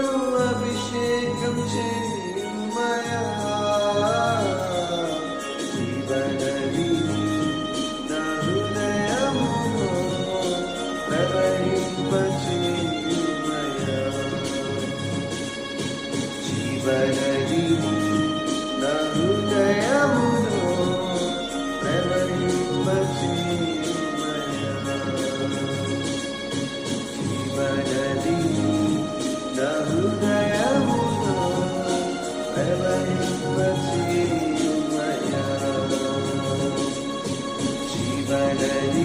కృపను అభిషేకం చేయుమయా జీవనది నా హృదయములో ప్రవహింపచేయుమయా జీవన Bye, baby.